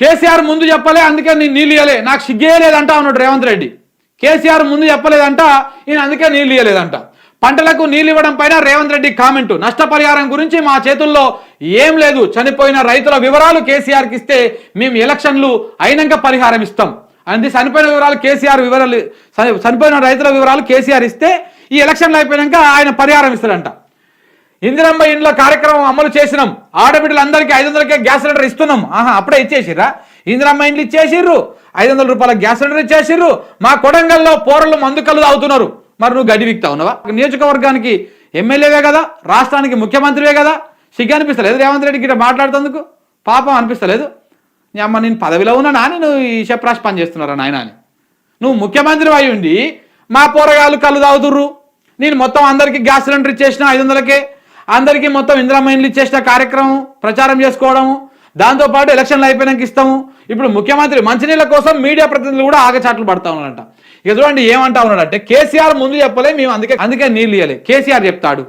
కేసీఆర్ ముందు చెప్పలే అందుకే నేను నీళ్ళు ఇయ్యలే. నాకు సిగ్గేయలేదంట అన్నాడు రేవంత్ రెడ్డి. కేసీఆర్ ముందు చెప్పలేదంట ఈయన అందుకే నీళ్ళు ఇయ్యలేదంట. పంటలకు నీళ్ళు ఇవ్వడం పైన రేవంత్ రెడ్డి కామెంటు. నష్టపరిహారం గురించి మా చేతుల్లో ఏం లేదు. చనిపోయిన రైతుల వివరాలు కేసీఆర్కి ఇస్తే మేము ఎలక్షన్లు అయినాక పరిహారం ఇస్తాం. అంది చనిపోయిన వివరాలు కేసీఆర్ వివరాలు చనిపోయిన రైతుల వివరాలు కేసీఆర్ ఇస్తే ఈ ఎలక్షన్లు అయిపోయాక ఆయన పరిహారం ఇస్తాడంట. ఇందిరమ్మ ఇండ్ల కార్యక్రమం అమలు చేసినాం. ఆడబిడ్డలందరికీ ఐదు వందలకే గ్యాస్ సిలిండర్ ఇస్తున్నాం. ఆహా అప్పుడే ఇచ్చేసిరా ఇందిరమ్మ ఇండ్లు ఇచ్చేసిర్రు. ఐదు వందల రూపాయల గ్యాస్ సిలిండర్ ఇచ్చేసిర్రు. మా కొడంగల్లో పోరలు మందు కళ్ళు తాగుతున్నారు. మరి నువ్వు గడి విక్తా ఉన్నావా? నియోజకవర్గానికి ఎమ్మెల్యేవే కదా రాష్ట్రానికి ముఖ్యమంత్రివే కదా. సిగ్గు అనిపిస్తలేదు రేవంత్ రెడ్డికి ఇట్లా మాట్లాడుతందుకు? పాపం అనిపిస్తలేదు. నీ అమ్మ నేను పదవిలో ఉన్నా నువ్వు ఈ చెప్పరాశి పని చేస్తున్నారా నాయన అని. నువ్వు ముఖ్యమంత్రి అయి ఉండి మా పోరగాళ్ళు కళ్ళు తాగుతుర్రు. నేను మొత్తం అందరికీ గ్యాస్ సిలిండర్ ఇచ్చేసిన ఐదు వందలకే అందరికీ మొత్తం ఇందిరామైన్లు ఇచ్చేసిన కార్యక్రమం ప్రచారం చేసుకోవడము దాంతోపాటు ఎలక్షన్లు అయిపోయినాక ఇస్తాము. ఇప్పుడు ముఖ్యమంత్రి మంచినీళ్ళ కోసం మీడియా ప్రతినిధులు కూడా ఆగచాట్లు పడతా ఉన్నారంట. ఇక చూడండి ఏమంటా ఉన్నాడంటే కేసీఆర్ ముందు చెప్పలే మేము అందుకే అందుకే నీళ్ళు ఇవ్వలే కేసీఆర్ చెప్తాడు.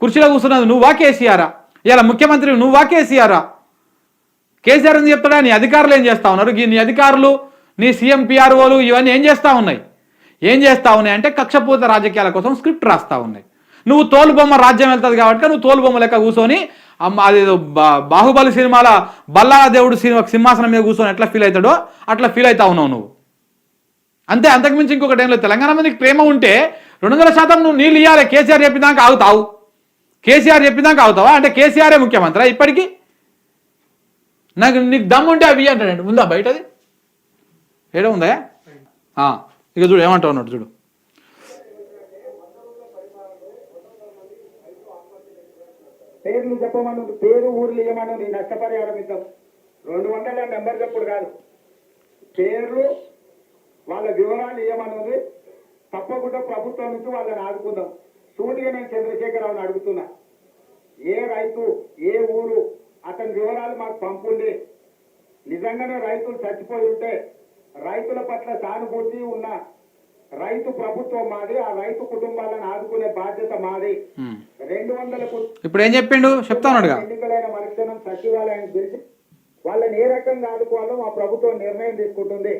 కుర్చీలో కూర్చున్నది నువ్వా కేసీఆరా? ఇలా ముఖ్యమంత్రి నువ్వా కేసీఆరా? కేసీఆర్ అని చెప్తాడా? నీ అధికారులు ఏం చేస్తా ఉన్నారు? నీ అధికారులు నీ సీఎం పిఆర్ఓలు ఇవన్నీ ఏం చేస్తా ఉన్నాయి? ఏం చేస్తా ఉన్నాయి అంటే కక్షపూత రాజకీయాల కోసం స్క్రిప్ట్ రాస్తా ఉన్నాయి. నువ్వు తోలుబొమ్మ రాజ్యం వెళ్తుంది కాబట్టి నువ్వు తోలుబొమ్మ లెక్క కూర్చొని అమ్మ అదేదో బా- బాహుబలి సినిమాల బల్లా దేవుడు సినిమా సింహాసనం మీద కూర్చొని ఎట్లా ఫీల్ అవుతాడో అట్లా ఫీల్ అవుతా ఉన్నావు నువ్వు. అంతే అంతకుమించి ఇంకొక టైంలో తెలంగాణ మందికి ప్రేమ ఉంటే రెండు వందల శాతం నువ్వు నీళ్ళు ఇవ్వాలి కేసీఆర్ చెప్పినాక ఆగుతావు. కేసీఆర్ చెప్పినాక అవుతావా అంటే కేసీఆరే ముఖ్యమంత్రి ఇప్పటికీ? నాకు నీకు దమ్ము ఉంటే అవి అంటాడు. ఉందా బయటది? ఏడో ఉందా? ఇక చూడు ఏమంటావు అన్నట్టు చూడు. చెప్పమను పేరు ఊర్లు ఇవ్వమను నీ నష్టపరిహారం ఇద్దాం. రెండు వందల నెంబర్ చెప్పుడు కాదు. పేర్లు వాళ్ళ వివరాలు ఇవ్వమన్నది తప్పకుండా ప్రభుత్వం నుంచి వాళ్ళని ఆదుకుందాం. సూటిగా నేను చంద్రశేఖరరావుని అడుగుతున్నా. ఏ రైతు ఏ ఊరు అతని వివరాలు మాకు పంపుండి. నిజంగానే రైతులు చచ్చిపోయి ఉంటే రైతుల పట్ల సానుభూతి ఉన్న రైతు ప్రభుత్వం మాది ఆ రైతు కుటుంబాలను ఆదుకునే బాధ్యత మాది. రెండు వందలకు ఇప్పుడు ఏం చెప్పిండు? చెప్తా ఉన్నాడుగా. ఎన్నికలైన మరుక్షణం సచివాలయాన్ని పిలిచి వాళ్ళని ఏ రకంగా ఆదుకోవాలో మా ప్రభుత్వం నిర్ణయం తీసుకుంటుంది.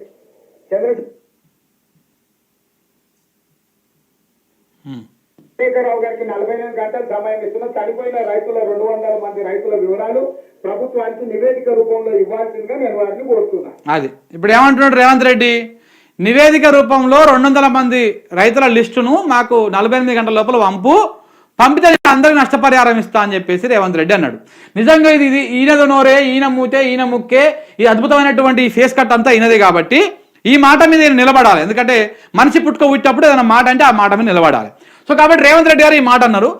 ఉమ్. చంద్రశేఖరరావు గారికి నలభై ఎనిమిది గంటలు సమయం ఇస్తున్న. చనిపోయిన రైతుల రెండు వందల మంది రైతుల వివరాలు ప్రభుత్వానికి నివేదిక రూపంలో ఇవ్వాల్సిందిగా నేను వారిని కోరుతున్నా. అది. ఇప్పుడు ఏమంటున్నాడు రేవంత్ రెడ్డి? నివేదిక రూపంలో రెండు వందల మంది రైతుల లిస్టును మాకు నలభై ఎనిమిది గంటల లోపల పంపు. పంపితే అందరికి నష్టపరిహారం ఇస్తా అని చెప్పేసి రేవంత్ రెడ్డి అన్నాడు. నిజంగా ఇది ఇది ఈయనది నోరే ఈయన మూతే ఈయన ముక్కే ఈ అద్భుతమైనటువంటి ఈ ఫేస్ కట్ అంతా ఈయనదే కాబట్టి ఈ మాట మీద నేను నిలబడాలి. ఎందుకంటే మనిషి పుట్టుక పుట్టినప్పుడు ఏదైనా మాట అంటే ఆ మాట మీద నిలబడాలి. సో కాబట్టి రేవంత్ రెడ్డి గారు ఈ మాట అన్నారు.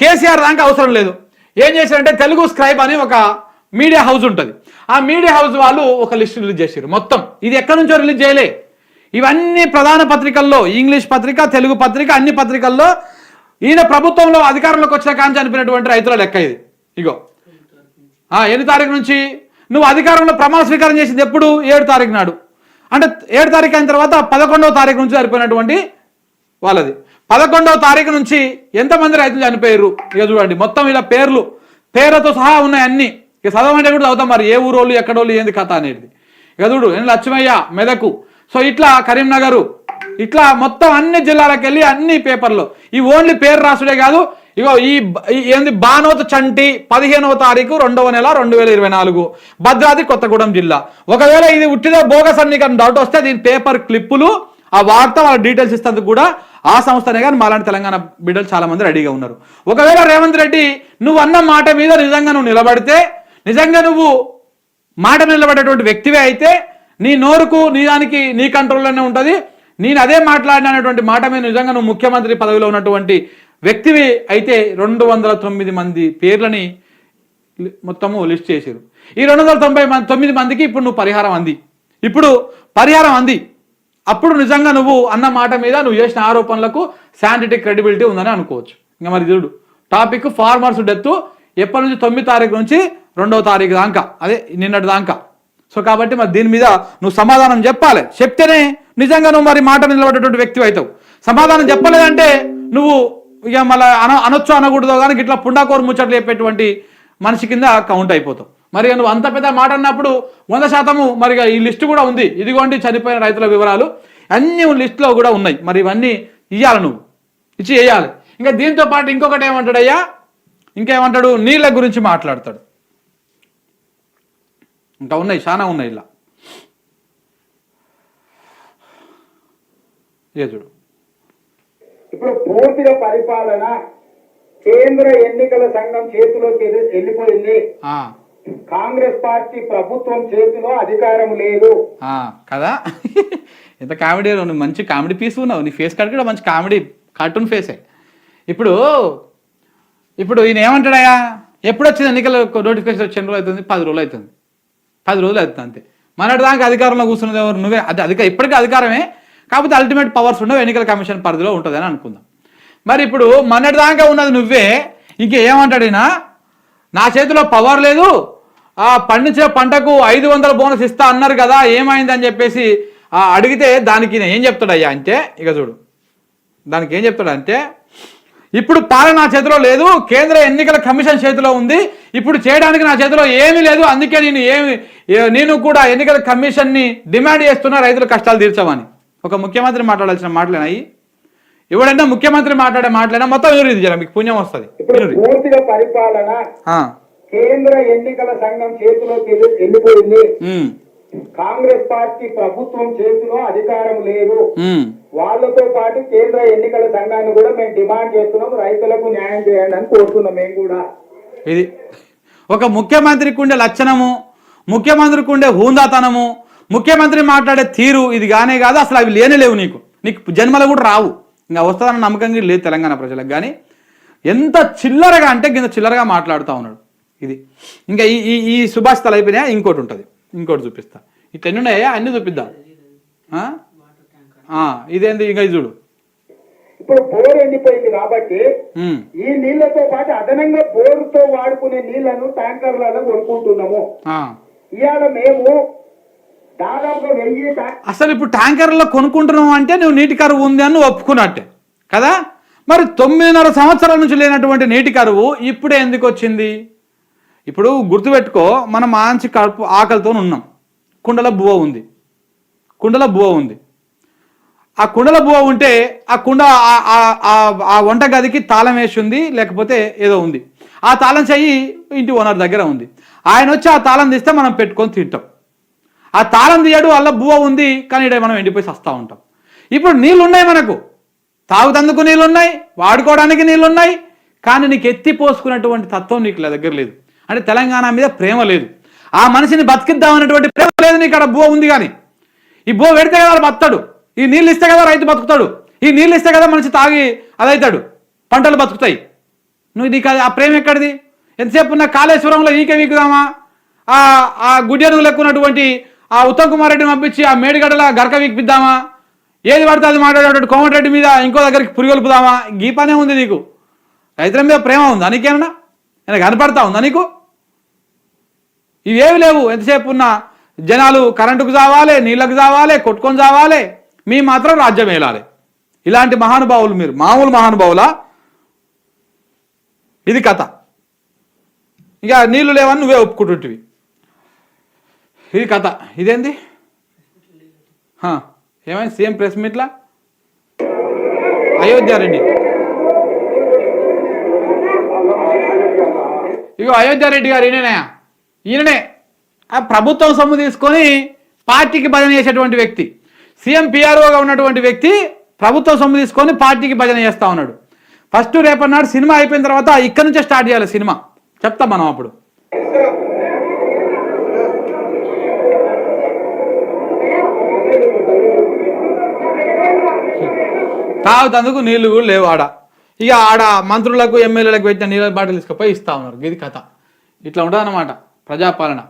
కేసీఆర్ దానికి అవసరం లేదు. ఏం చేశారంటే తెలుగు స్క్రైబ్ అని ఒక మీడియా హౌస్ ఉంటుంది. ఆ మీడియా హౌస్ వాళ్ళు ఒక లిస్ట్ రిలీజ్ చేశారు మొత్తం. ఇది ఎక్కడి నుంచో రిలీజ్ చేయలే. ఇవన్నీ ప్రధాన పత్రికల్లో ఇంగ్లీష్ పత్రిక తెలుగు పత్రిక అన్ని పత్రికల్లో ఈయన ప్రభుత్వంలో అధికారంలోకి వచ్చిన కాంచి చనిపోయినటువంటి రైతుల లెక్క ఇది. ఇగో. ఆ, ఎన్ని తారీఖు నుంచి? నువ్వు అధికారంలో ప్రమాణ స్వీకారం చేసింది ఎప్పుడు? ఏడు తారీఖు నాడు. అంటే ఏడు తారీఖు అయిన తర్వాత పదకొండవ తారీఖు నుంచి చనిపోయినటువంటి వాళ్ళది. పదకొండవ తారీఖు నుంచి ఎంతమంది రైతులు చనిపోయారు? ఇక చూడండి మొత్తం ఇలా పేర్లు పేర్లతో సహా ఉన్నాయి అన్ని. ఇక చదవమంటే కూడా చదువుతాం మరి ఏ ఊరోళ్ళు ఎక్కడోళ్ళు ఏంది కథ అనేది. ఇక చూడు నేను లక్ష్మయ్య మెదకు. సో ఇట్లా కరీంనగరు ఇట్లా మొత్తం అన్ని జిల్లాలకు వెళ్ళి అన్ని పేపర్లు. ఈ ఓన్లీ పేరు రాసుడే కాదు ఇగో ఈ ఏంది బానోత చంటి పదిహేనవ తారీఖు రెండవ నెల రెండు వేల ఇరవై నాలుగు. భద్రాద్రి కొత్తగూడెం జిల్లా. ఒకవేళ ఇది ఉట్టిదో బోగస్ అని కానీ డౌట్ వస్తే దీని పేపర్ క్లిప్పులు ఆ వార్త వాళ్ళ డీటెయిల్స్ ఇస్తేందుకు కూడా ఆ సంస్థనే కానీ మాలాంటి తెలంగాణ బిడ్డలు చాలా మంది రెడీగా ఉన్నారు. ఒకవేళ రేవంత్ రెడ్డి నువ్వు అన్న మాట మీద నిజంగా నువ్వు నిలబడితే నిజంగా నువ్వు మాట నిలబడేటువంటి వ్యక్తివే అయితే నీ నోరుకు నీ దానికి నీ కంట్రోల్లోనే ఉంటుంది. నేను అదే మాట్లాడినటువంటి మాట మీద నిజంగా నువ్వు ముఖ్యమంత్రి పదవిలో ఉన్నటువంటి వ్యక్తివి అయితే రెండు వందల తొమ్మిది మంది పేర్లని మొత్తము లిస్ట్ చేశారు. ఈ రెండు వందల తొంభై మంది తొమ్మిది మందికి ఇప్పుడు నువ్వు పరిహారం అంది. ఇప్పుడు పరిహారం అంది. అప్పుడు నిజంగా నువ్వు అన్న మాట మీద నువ్వు చేసిన ఆరోపణలకు శాంటిటిక్ క్రెడిబిలిటీ ఉందని అనుకోవచ్చు. ఇంకా మరి చూడు టాపిక్ ఫార్మర్స్ డెత్ ఎప్పటి నుంచి తొమ్మిది తారీఖు నుంచి రెండవ తారీఖు దాకా అదే నిన్నటి దాకా. సో కాబట్టి మరి దీని మీద నువ్వు సమాధానం చెప్పాలి. చెప్తేనే నిజంగా నువ్వు మరి మాట నిలబడేటువంటి వ్యక్తి అవుతావు. సమాధానం చెప్పలేదంటే నువ్వు ఇక మళ్ళీ అన అనొచ్చు అనకూడదు కానీ ఇట్లా పుండాకోరు ముచ్చట్లు చెప్పేటువంటి మనిషి కింద కౌంట్ అయిపోతావు. మరి నువ్వు అంత పెద్ద మాట అన్నప్పుడు వంద శాతము మరి ఈ లిస్టు కూడా ఉంది. ఇదిగోండి చనిపోయిన రైతుల వివరాలు. అన్ని లిస్టులో కూడా ఉన్నాయి. మరి ఇవన్నీ ఇవ్వాలి నువ్వు. ఇచ్చి వేయాలి. ఇంకా దీంతో పాటు ఇంకొకటి ఏమంటాడయ్యా? ఇంకేమంటాడు? నీళ్ళ గురించి మాట్లాడతాడు. ఇంకా ఉన్నాయి చాలా ఉన్నాయి ఇలా. చూడు. ఇప్పుడు పూర్తిగా పరిపాలన కేంద్ర ఎన్నికల సంఘం చేతిలోకి వెళ్ళి- వెళ్ళిపోయింది. కాంగ్రెస్ పార్టీ ప్రభుత్వం చేతిలో అధికారం లేదు. ఆ, కదా? ఎంత కామెడీ నువ్వు మంచి కామెడీ పీస్ ఉన్నావు. నీ ఫేస్ కట్ కూడా మంచి కామెడీ కార్టూన్ ఫేసే. ఇప్పుడు ఇప్పుడు ఈయన ఏమంటాడయ్యా? ఎప్పుడు వచ్చింది ఎన్నికల? నోటిఫికేషన్ వచ్చి ఎన్ని రోజులు అవుతుంది పది రోజులు అవుతుంది. పది రోజులు అవుతుంది అంతే. మనటి దాకా అధికారంలో కూర్చున్నది ఎవరు? నువ్వే. అది అధిక ఇప్పటికీ అధికారమే. కాకపోతే అల్టిమేట్ పవర్స్ ఉండవు. ఎన్నికల కమిషన్ పరిధిలో ఉంటుందని అనుకుందాం. మరి ఇప్పుడు మొన్నటి దాకా ఉన్నది నువ్వే. ఇంకేమంటాడైనా నా చేతిలో పవర్ లేదు. ఆ పండించే పంటకు ఐదు వందల బోనస్ ఇస్తా అన్నారు కదా ఏమైందని చెప్పేసి అడిగితే దానికి ఏం చెప్తాడయ్యా అంటే ఇక చూడు. దానికి ఏం చెప్తాడు అంటే ఇప్పుడు పాలన నా చేతిలో లేదు కేంద్ర ఎన్నికల కమిషన్ చేతిలో ఉంది. ఇప్పుడు చేయడానికి నా చేతిలో ఏమీ లేదు అందుకే నేను ఏమి నేను కూడా ఎన్నికల కమిషన్ని డిమాండ్ చేస్తున్నా రైతుల కష్టాలు తీర్చమని. ఒక ముఖ్యమంత్రి మాట్లాడాల్సిన మాటలేనాయి ఎవడైనా ముఖ్యమంత్రి మాట్లాడే మాటలైనా? మొత్తం ఎవరు ఇది మీకు పుణ్యం వస్తుంది. ఇప్పుడు పూర్తిగా పరిపాలన కేంద్ర ఎన్నికల సంఘం చేతిలోకి వెళ్ళి- వెళ్ళిపోయింది. కాంగ్రెస్ పార్టీ ప్రభుత్వం చేతిలో అధికారం లేదు. వాళ్ళతో పాటు కేంద్ర ఎన్నికల సంఘాన్ని కూడా మేము డిమాండ్ చేస్తున్నాం. రైతులకు న్యాయం చేయండి అని కోరుతున్నాం మేము కూడా. ఇది ఒక ముఖ్యమంత్రికి ఉండే లక్షణము ముఖ్యమంత్రికి ఉండే హూందాతనము ముఖ్యమంత్రి మాట్లాడే తీరు ఇది గానే కాదు అసలు అవి లేనే లేవు నీకు. నీకు జన్మలు కూడా రావు. ఇంకా వస్తుందన్న నమ్మకం లేదు తెలంగాణ ప్రజలకు. కానీ ఎంత చిల్లరగా అంటే కింద చిల్లరగా మాట్లాడుతూ ఉన్నాడు. ఇది ఇంకా ఈ ఈ ఈ సుభాషితాలు అయిపోయినాయా? ఇంకోటి ఉంటుంది. ఇంకోటి చూపిస్తా. ఇట్లా ఎన్ని ఉన్నాయా? అన్ని చూపిద్దాం. ఆ, ఇదేంది ఇంకా చూడు. ఇప్పుడు బోర్ ఎండిపోయింది కాబట్టి ఈ నీళ్ళతో పాటు అదనంగా బోరుతో వాడుకునే నీళ్ళను ట్యాంకర్లలో కొనుక్కుంటున్నాము. ఇవాళ మేము దాదాపుగా వెయ్యి అసలు ఇప్పుడు ట్యాంకర్లో కొనుక్కుంటున్నావు అంటే నువ్వు నీటి కరువు ఉంది అని ఒప్పుకున్నట్టే. కదా? మరి తొమ్మిదిన్నర సంవత్సరాల నుంచి లేనటువంటి నీటి కరువు ఇప్పుడే ఎందుకు వచ్చింది? ఇప్పుడు గుర్తుపెట్టుకో మనం మంచి కడుపు ఆకలితో ఉన్నాం కుండల బువ్వ ఉంది. కుండల బువ్వ ఉంది. ఆ కుండల బువ్వ ఉంటే ఆ కుండ ఆ- వంట గదికి తాళం వేసి ఉంది లేకపోతే ఏదో ఉంది. ఆ తాళం చెయ్యి ఇంటి ఓనర్ దగ్గర ఉంది. ఆయన వచ్చి ఆ తాళం తీస్తే మనం పెట్టుకొని తింటాం. ఆ తాళం తీయడు వల్ల బువ్వ ఉంది కానీ ఇక్కడ మనం ఎండిపోయి సస్తా ఉంటాం. ఇప్పుడు నీళ్ళు ఉన్నాయి మనకు. తాగుతందుకు నీళ్ళు ఉన్నాయి వాడుకోవడానికి నీళ్ళు ఉన్నాయి కానీ నీకు ఎత్తి పోసుకున్నటువంటి తత్వం నీకు దగ్గర లేదు. అంటే తెలంగాణ మీద ప్రేమ లేదు. ఆ మనిషిని బతికిద్దామనేటువంటి ప్రేమ లేదు నీకు అక్కడ బువ్వ ఉంది కానీ. ఈ బువ్వ పెడితే కదా బతడు ఈ నీళ్ళు ఇస్తే కదా రైతు బతుకుతాడు. ఈ నీళ్ళు ఇస్తే కదా మనిషి తాగి అదవుతాడు పంటలు బతుకుతాయి. నువ్వు నీకు ఆ ప్రేమ ఎక్కడిది? ఎంతసేపు ఉన్న కాళేశ్వరంలో ఈక వీకుదామా ఆ ఆ గుడ్యను లెక్కున్నటువంటి ఆ ఉత్తమ్ కుమార్ రెడ్డిని పంపించి ఆ మేడిగడ్డల గరక వీకిపిద్దామా ఏది పడితే అది మాట్లాడేటట్టు కోమటిరెడ్డి మీద ఇంకో దగ్గరికి పురిగొల్పుదామా గీపానే పనే ఉంది నీకు. రైతుల మీద ప్రేమ ఉందా నీకేనా నేను కనపడతా ఉందా నీకు? ఇవేవి లేవు. ఎంతసేపు ఉన్న జనాలు కరెంటుకు చావాలి నీళ్ళకు చావాలి కొట్టుకొని చావాలి మీ మాత్రం రాజ్యం ఏలాలి. ఇలాంటి మహానుభావులు మీరు. మామూలు మహానుభావులా? ఇది కథ. ఇక నీళ్ళు లేవని నువ్వే ఒప్పుకుంటుంటివి. ఇది కథ. ఇదేంది? ఏమైంది? సీఎం ప్రెస్ మీట్లా? అయోధ్యారెడ్డి ఇగో అయోధ్యారెడ్డి గారు ఈయననే. ఈయననే. ఆ ప్రభుత్వం సొమ్ము తీసుకొని పార్టీకి భజన చేసేటువంటి వ్యక్తి. సీఎం పిఆర్ఓగా ఉన్నటువంటి వ్యక్తి ప్రభుత్వం సొమ్ము తీసుకొని పార్టీకి భజన చేస్తా ఉన్నాడు. ఫస్ట్ రేపటి నాడు సినిమా అయిపోయిన తర్వాత ఇక్కడ నుంచే స్టార్ట్ చేయాలి సినిమా. చెప్తాం మనం అప్పుడు. తాగుతందుకు నీళ్ళు కూడా లేవు ఆడ. ఇక ఆడ మంత్రులకు ఎమ్మెల్యేలకు పెట్టిన నీళ్ళ బాటిల్ తీసుకుపోయి ఇస్తా ఉన్నారు. ఇది కథ. ఇట్లా ఉంటుంది ప్రజాపాలన.